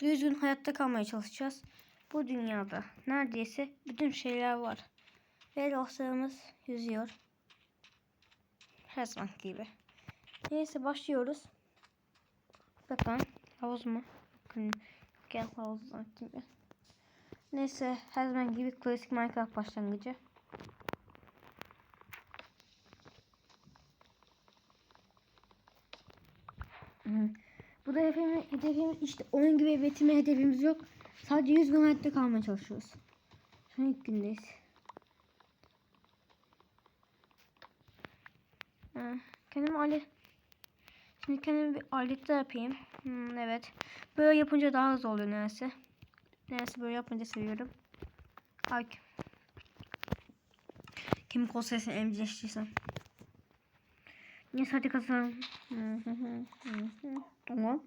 100 gün hayatta kalmaya çalışacağız. Bu dünyada neredeyse bütün şeyler var. Ve dostlarımız yüzüyor. Her zaman gibi. Neyse başlıyoruz. Bakın havuz mu? Bakın gel havuzdan gibi. Neyse her zaman gibi klasik Minecraft başlangıcı. Hı. Bu da hedefimiz, hedefimiz işte onun gibi bitirme hedefimiz yok. Sadece 100 gün hayatta kalmaya çalışıyoruz. An ilk gündeyiz. Kendim alet Şimdi kendime bir alet de yapayım. Hmm, evet. Böyle yapınca daha hızlı oluyor neyse. Neyse böyle yapınca seviyorum. Ay. Kim kol sesini emcileştirsem. Neyse hadi hı. Tamam.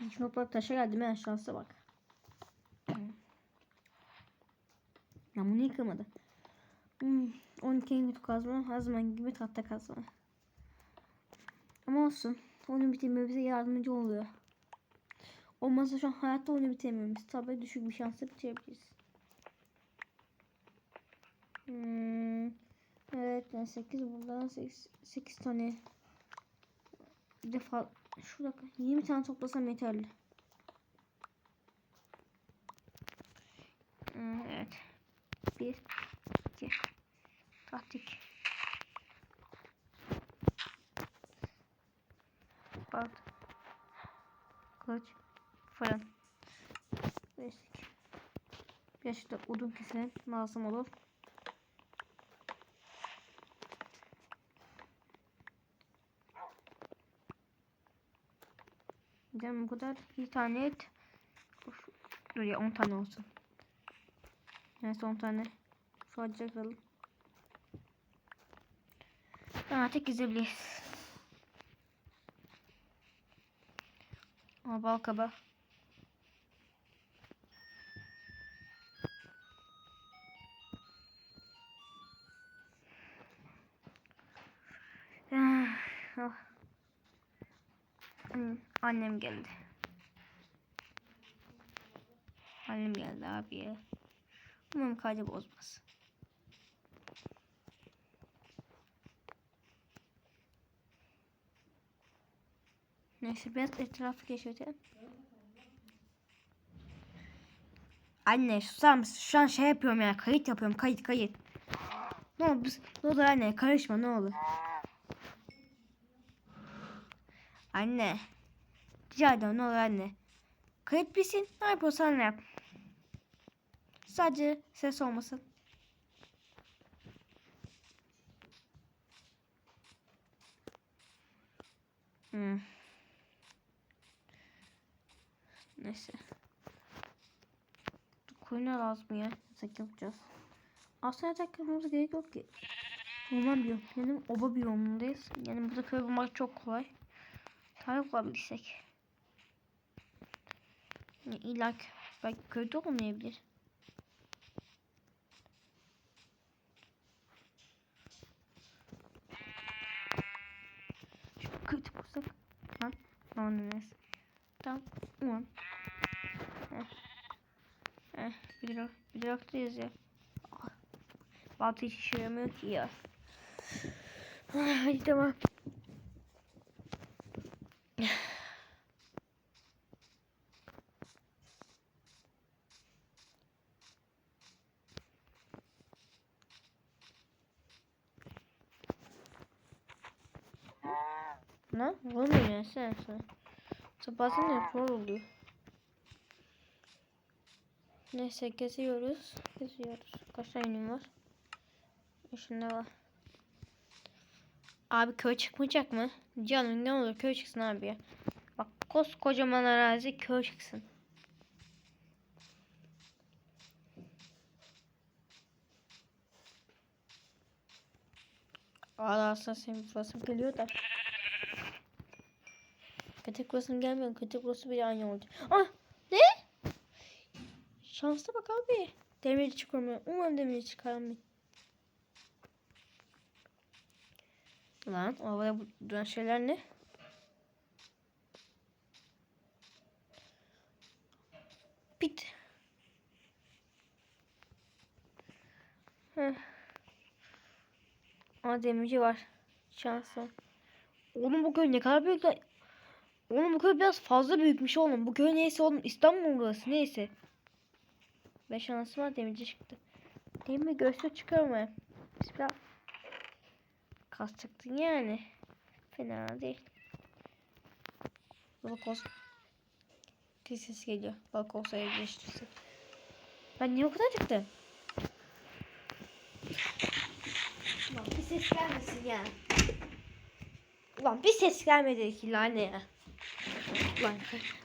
Hiç notlar taşa geldi mi? Şansa bak. Ya bunu yıkamadı. Hmm, 12 en kötü kazma her zaman gibi tahta kazma. Ama olsun. Onu bitirmeye bize yardımcı oluyor. Olmazsa şu an hayatta onu bitiremiyoruz. Tabii düşük bir şansla bitirebiliriz. Hmm, evet yani 8 buradan 8, 8 tane bir defa şurada 20 tane toplasam yeterli. Hmm, Evet. 1 2 Taktik. Bak. Kılıç. Fırın. Beşlik. Da odun keselim. Lazım olur. Canım bu kadar. Bir tane et. Of. Dur ya 10 tane olsun. Neyse 10 tane. Sadece alalım. Artık gezebiliriz. Aa, bal kaba. Annem geldi. Annem geldi abi ya. Umarım kaydı bozmaz. Neyse biraz etrafı keşfedelim. Anne susar mısın? Şu an şey yapıyorum ya. Kayıt yapıyorum. Kayıt kayıt. Ne olur, ne olur anne karışma ne olur. Anne. Rica ediyorum ne olur anne. Kayıt bitsin. Ne yapıyorsan yap. Sadece ses olmasın. Hmm. Neyse. Koyuna lazım ya. Yatak yapacağız. Aslında yatak yapmamız gerek yok ki. Orman biyom. Yani oba biyomundayız. Yani burada köy bulmak çok kolay. Tarih bulabilsek. Yani illa ki belki köyde olmayabilir. Köyde bulsak. Tamam neyse. Tamam. Ulan. Heh. Heh. Bir durak. Bir duraktayız ya. Ah. Baltı hiç işe yaramıyor ki ya. Ah, Hadi tamam. Ne? Olmuyor ya sen sen. Bazen de zor oluyor. Neyse geziyoruz. Geziyoruz. Kaç tane var? Şunda var. Abi köy çıkmayacak mı? Canım ne olur köy çıksın abi ya. Bak koskocaman arazi köy çıksın. Aa aslında senin fasım geliyor da. Kötek burasının gelmiyor. Kötek burası bir aynı oldu. Ah! Ne? Şanslı bak abi. Demiri çıkarmıyor. Umarım demiri çıkarmıyor. Lan havaya duran şeyler ne? Bit. Heh. Aa demirci var. Şanslı. Oğlum bu köy ne kadar büyük lan. Oğlum bu köy biraz fazla büyükmüş oğlum. Bu köy neyse oğlum İstanbul burası neyse. Ve şansıma demirci çıktı. Demir göğsü çıkarma. Bismillah. Kas çıktın yani. Fena değil. Balık olsun. Bir ses geliyor. Balık olsa evleştirsin. Ben niye o kadar çıktım? Ulan bir ses gelmesin ya. Ulan bir ses gelmedi ki lane ya. Ulan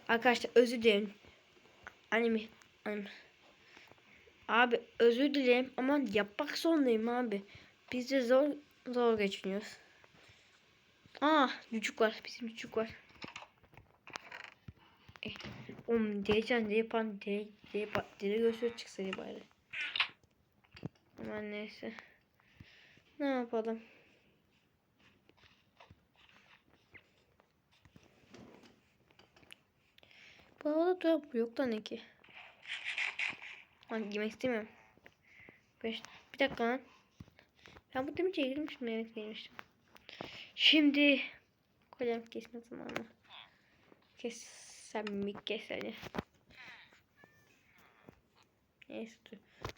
arkadaşlar özür dilerim. Annemi, annem. Abi özür dilerim ama yapmak zorundayım abi. Biz de zor zor geçiniyoruz. Aa çocuk var. Bizim çocuk var. Eh, oğlum diyeceğim de yapan de de yapan deli göğsü çıksa ya bari. Aman neyse. Ne yapalım? Havada duran bu yok da ne ki? Lan yemek istemiyorum. Beş, bir dakika lan. Ben bu demince girmiştim. Evet girmiştim. Şimdi kolyem kesme zamanı. Kessem mi kesene. Neyse dur.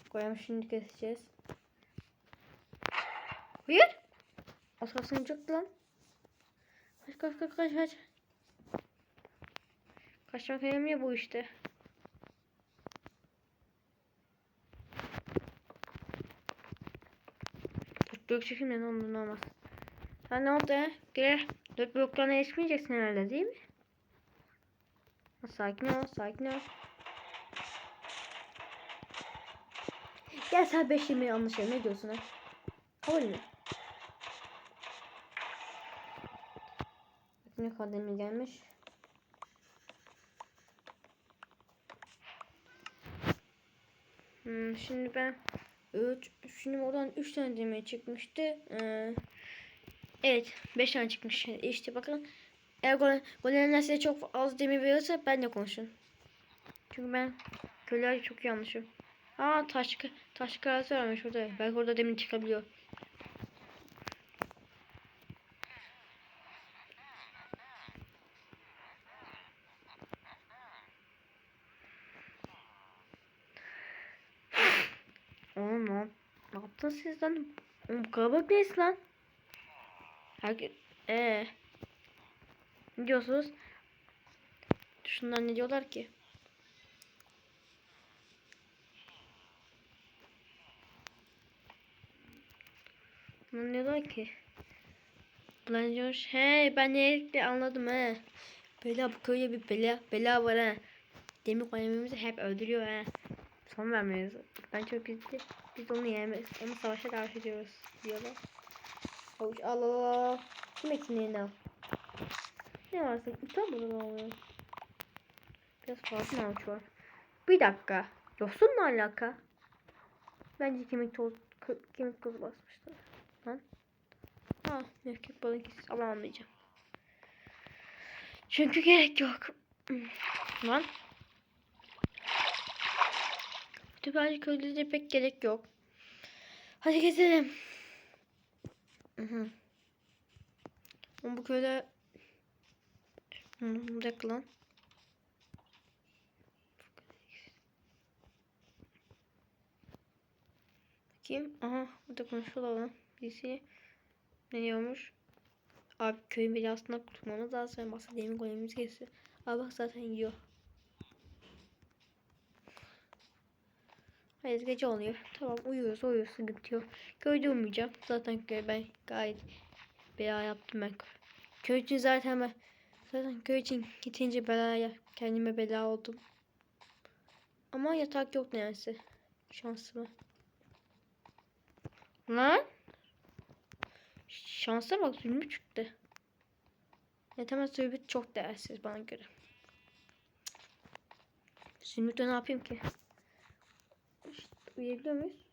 Kolyem şimdi keseceğiz. Hayır. Asasın uçaktı lan. Kaç kaç kaç kaç kaç. Kaçmak önemli bu işte. Ne olur ne olmaz. Sen ne oldu ya? Gel. Dört bloklarına geçmeyeceksin herhalde değil mi? Ha, Sakin ol, sakin ol. Gel sen beş yemeği yanlış ne diyorsun ha? Kabul mü? Ne kademi gelmiş. Hmm, şimdi ben 3 şimdi oradan 3 tane demir çıkmıştı. Ee, evet 5 tane çıkmış. İşte bakın eğer gol golemler size çok az demir verirse ben de konuşun. Çünkü ben köyler çok yanlışım. Aa taş taş karası varmış orada. Belki orada demir çıkabiliyor. Oğlum ne, siz lan? Oğlum kalabalık neyiz lan? Herkes... Ee. Ne diyorsunuz? Şunlar ne diyorlar ki? Bunlar ne diyorlar ki? Diyor, he ben ne anladım he. Bela bu köyde bir bela, bela var he. Demir koyamımızı hep öldürüyor he. Son vermeyiz. Ben çok bizde biz onu yemeyiz. Onu savaşa davet ediyoruz diyorlar. Avuç al al al. Kim ekmeğini al. Ne varsa tam burada oluyor. Biraz fazla avuç var. Bir dakika. Yosunla alaka. Bence kemik toz kemik tozu basmışlar. Lan. Ha, müfkek balık ama almayacağım. Çünkü gerek yok. Lan. Bence köylüde pek gerek yok. Hadi gezelim. Bu köyde bir dakika lan. Bakayım. Aha burada konuşuyorlar lan. Birisi ne diyormuş? Abi köyün belasından kurtulmamız lazım. Masa demin golemiz geçti. Abi bak zaten yiyor. Hayır gece oluyor. Tamam uyuyoruz uyuyoruz sıkıntı yok. Köyde uyumayacağım. Zaten köy ben gayet bela yaptım ben. Köy için zaten ben zaten köy için gitince belaya kendime bela oldum. Ama yatak yok neyse. Şansıma. Lan. Şansa bak zülmü çıktı. Yatamaz zülmü çok değersiz bana göre. Zülmütle ne yapayım ki? Uyuyabiliyor muyuz?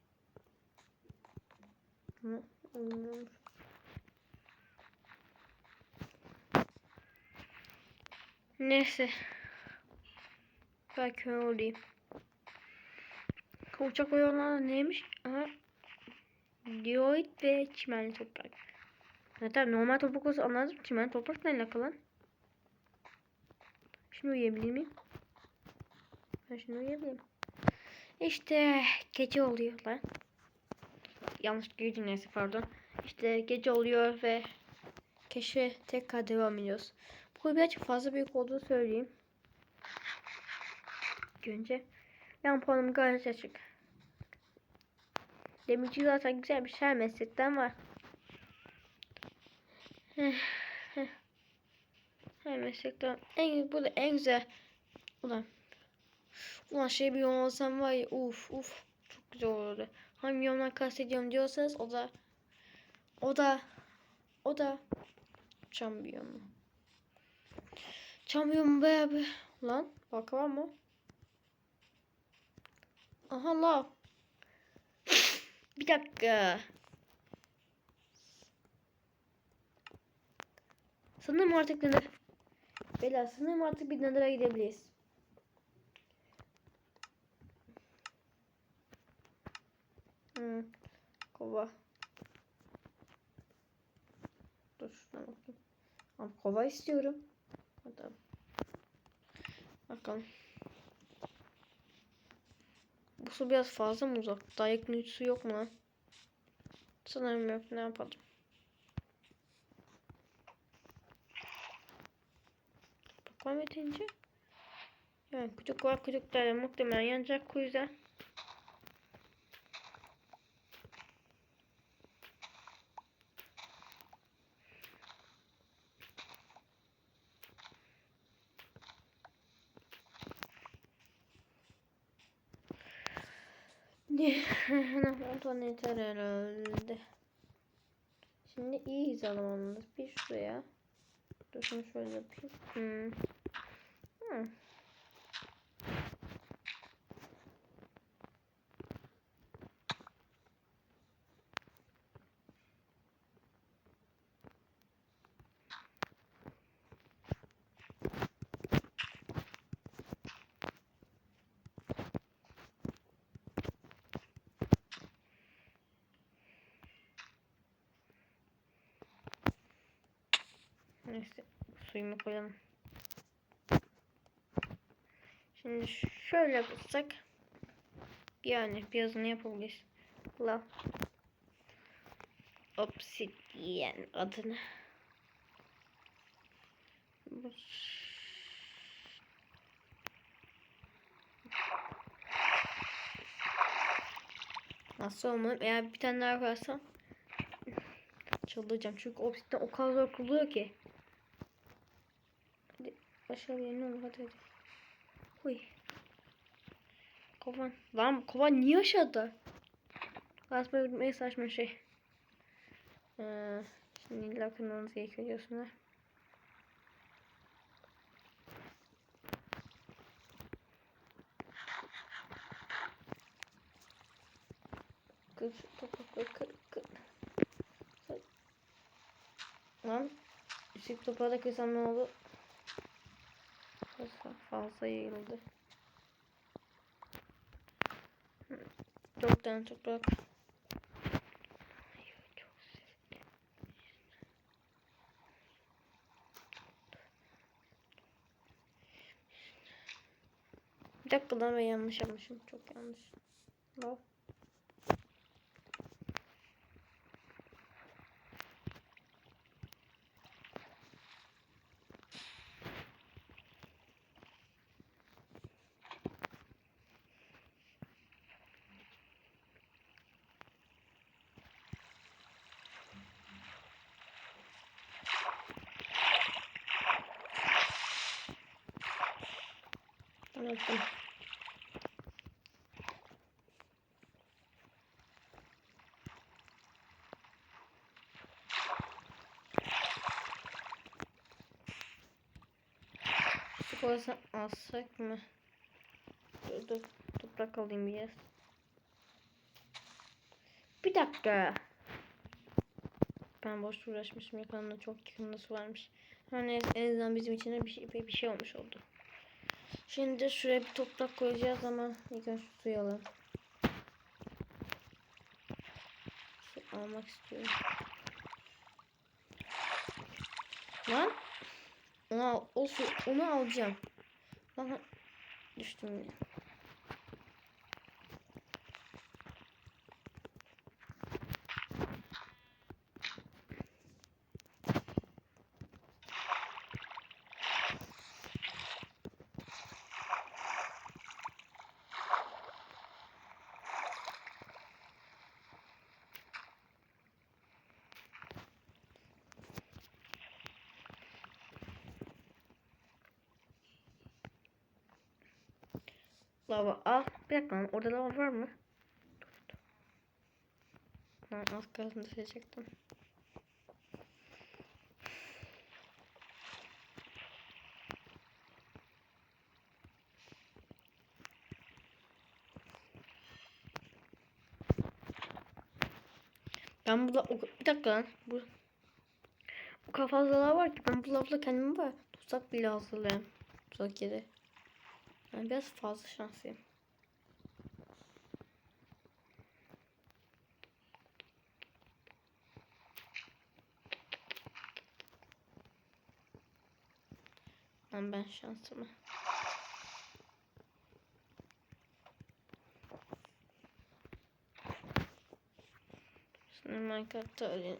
Neyse. Belki ben olayım. Uçak oyalanlar neymiş? Aha. Diorit ve çimenli toprak. Zaten normal toprak olsa anladım. Çimenli toprak ne alakalı lan? Şimdi uyuyabilir miyim? Ben şimdi uyuyabilirim. İşte gece oluyor lan. Yanlış girdim neyse pardon. İşte gece oluyor ve keşfe tekrar devam ediyoruz. Bu birazcık fazla büyük olduğunu söyleyeyim. Önce yan puanım gayet açık. Demirci zaten güzel bir her meslekten var. her meslekten en bu da en güzel. Ulan Ulan şey bir yol olsam var ya uf uf çok güzel olurdu. Hangi yoldan kastediyorum diyorsanız o da o da o da çam biyomu. Çam biyomu bayağı bir lan bak var mı? Aha la. Bir dakika. Sanırım artık neler? Bela sanırım artık bir nedara gidebiliriz. Hmm. Kova. Dur şuna bakayım. Ama kova istiyorum. Hadi. Bakalım. Bu su biraz fazla mı uzak? Hiç su yok mu? Sanırım yok. Ne yapalım? Bakalım yetince. Yani küçük var küçüklerle muhtemelen yanacak bu yüzden. Da yeter herhalde. Şimdi iyi hizalamamız. Bir şuraya. Dur şunu şöyle yapayım. Hmm. Hmm. Neyse suyumu koyalım. Şimdi şöyle yapsak yani birazını yapabiliriz. La obsidian adını. Nasıl olmalı? Eğer bir tane daha koyarsam çıldıracağım. Çünkü obsidian o kadar zor kuruluyor ki. Bir yerine olur hadi hadi. Kovan. Lan kovan niye aşağıda? Aslında bitmeye saçma şey. Ee, şimdi illa kırmamız gerekiyor diyorsunlar. Kır toprakları kır kır. Lan ışık toprağı da kırsam ne oldu? Fazla, yayıldı. Dört tane toprak. Bir dakika ben yanlış yapmışım. Çok yanlış. Lav. Çikolata alsak mı? Dur dur. Toprak alayım biraz. Bir dakika. Ben boş uğraşmışım. Yakınında çok yakında su varmış. Hani en azından bizim için de bir şey, bir şey olmuş oldu. Şimdi şuraya bir toprak koyacağız ama ilk önce suyu alalım. Su almak istiyorum. Lan onu al, o su, onu alacağım. Lan düştüm yine. Lava al. Bir dakika lan orada lava var mı? Lan az kalsın düşecektim. Ben burada o- bir dakika lan. Bu o kadar var ki ben bu lavla kendimi var. Tuzak bile hazırlayayım. Tuzak yeri. Ben biraz fazla şanslıyım. Lan ben şansımı. Şimdi Minecraft'ta öyle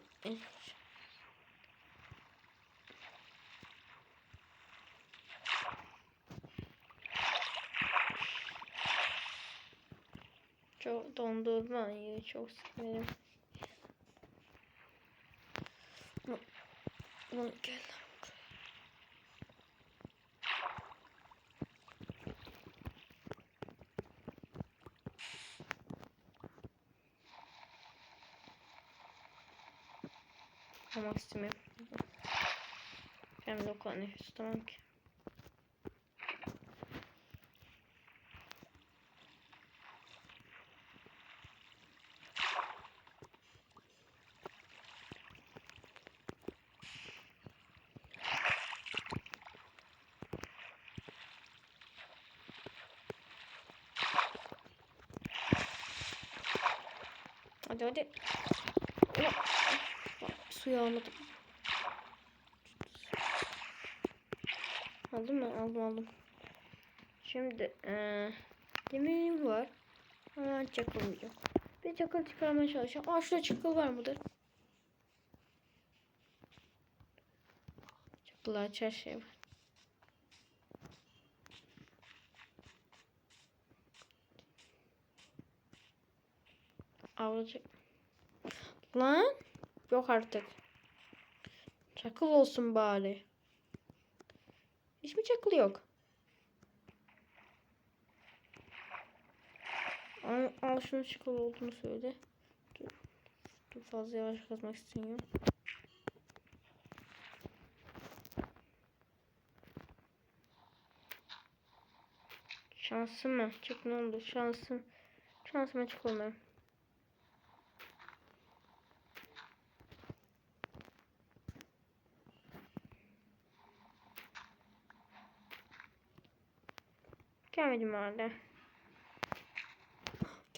Çok dondurmayı çok severim. Lan gel. Almak istemiyorum. Hem de o kadar ki. Hadi hadi. Ulan, bak, Suyu almadım. Aldım mı? Aldım aldım. Şimdi eee yemeğim var. Hemen yok. Bir çakıl çıkarmaya çalışacağım. Aa şurada çakıl var mıdır? Çakıl aç her şey var. Avlayacak. Lan. Yok artık. Çakıl olsun bari. Hiç mi çakıl yok? Al, şunu çakıl olduğunu söyle. Dur. Dur fazla yavaş kazmak istemiyorum. Şansım mı? Çık ne oldu? Şansım. Şansıma çıkılmıyor. Gelmedim hala.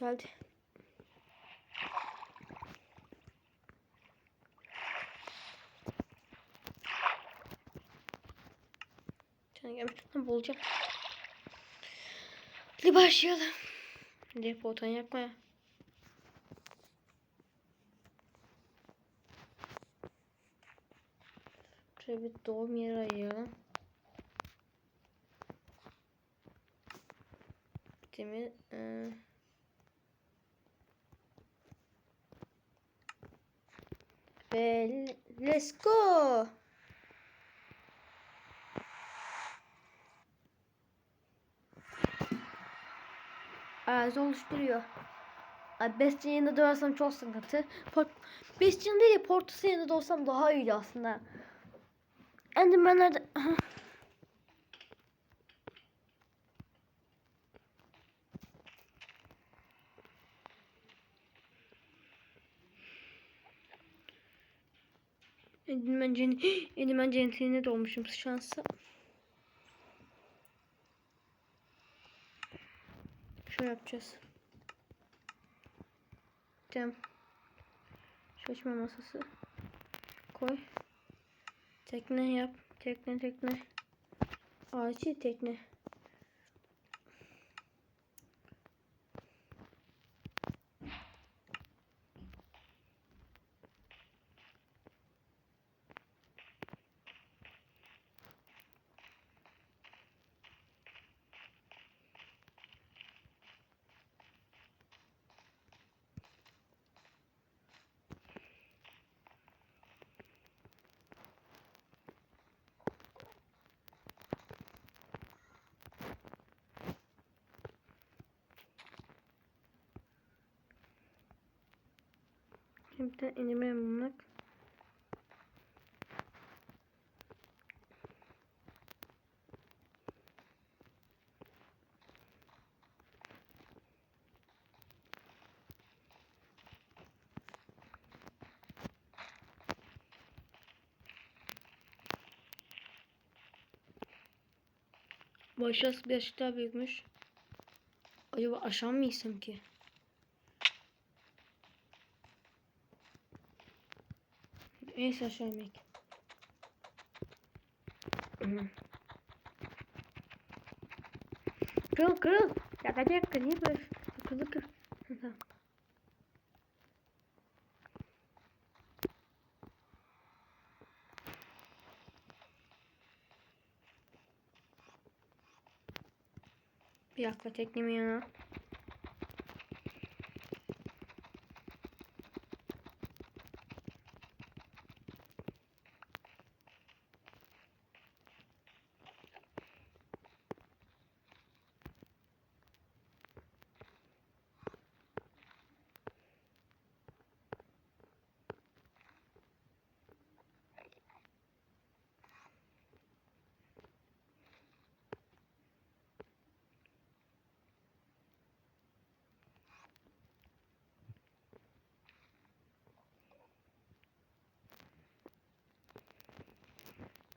Gelmiş. Lan bulacağım. Hadi başlayalım. Hadi botan yakmaya. Şöyle bir doğum yeri ayıralım. Demir. Ee... Ve let's go. Ağzı oluşturuyor. Abi Bastion dönersem çok sıkıntı. Port Bastion değil de Portus'un yanında olsam daha iyiydi aslında. Enderman'lerde... hemen, cen hemen cennetine dolmuşum şansa. Şöyle yapacağız. Cem. Çalışma masası. Koy. Tekne yap. Tekne tekne. Acil tekne. Bir de elime mumluk. Bu aşağısı birazcık daha büyükmüş. Acaba aşağı mı insem ki? Neyse aşağı inmek. Kırıl kırıl. Ya da bir dakika niye böyle kırıl kırıl. Tamam. Bir dakika teknemin yana.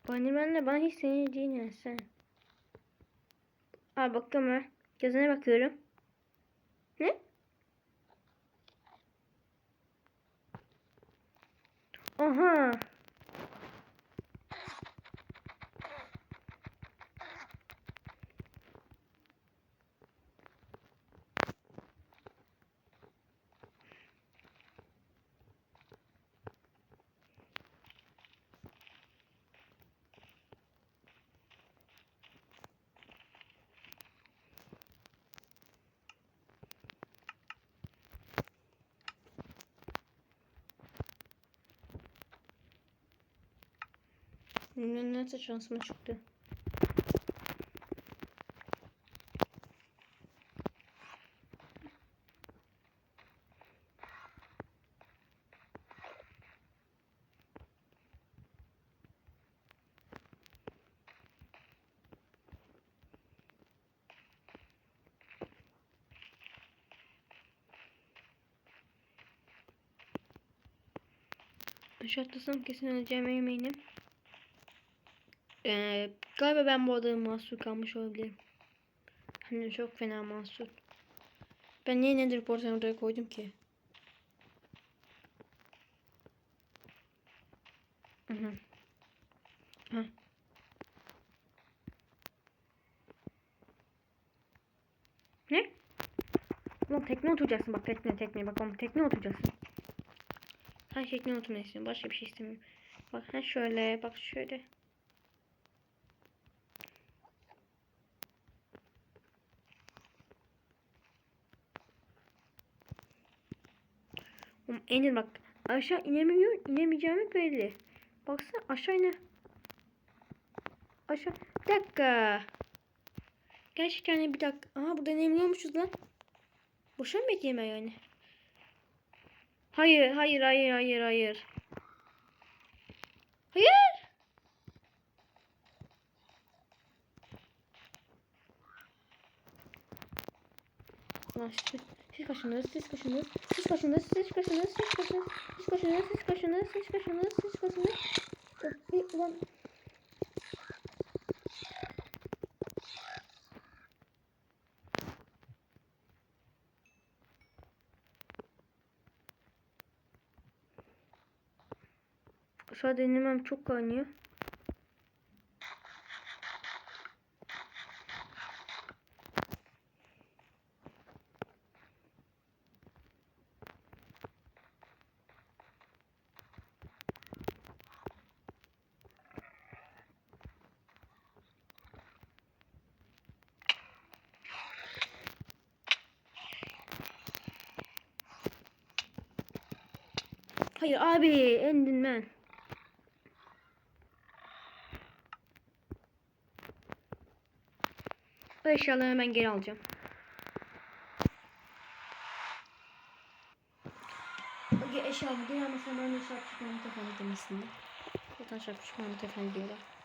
Bunnyman'la bana hiç seni değil yani sen. Aa bakıyorum ben. Gözüne bakıyorum. Neyse şansıma çıktı. Taş atlasam kesin öleceğim eminim. Ee, galiba ben bu adaya mahsur kalmış olabilirim. Hani çok fena mahsur. Ben niye nedir portal oraya koydum ki? Hı hı. Ne? Ulan tekne oturacaksın bak tekne tekne bak oğlum tekne oturacaksın. Ha tekne oturmayı istiyorum başka bir şey istemiyorum. Bak ha şöyle bak şöyle. Enil bak aşağı inemiyor inemeyeceğimi belli. Baksana aşağı ine. Aşağı. Bir dakika. Gerçekten bir dakika. Aha burada inebiliyormuşuz lan. Boşa mı bekleyeyim ben yani? Hayır hayır hayır hayır hayır. Hayır. Ulan işte. Siz koşunuz, siz koşunuz, siz koşunuz, siz koşunuz, siz koşunuz, siz koşunuz, siz koşunuz, siz koşunuz, siz koşunuz. Bir ulan. Aşağı denemem çok kaynıyor. Hayır abi Enderman. Bu eşyaları hemen geri alacağım. Eşyaları geri almasam ben de şarkı çıkmamı tefendi demesinde. Zaten şarkı çıkmamı tefendi diyorlar.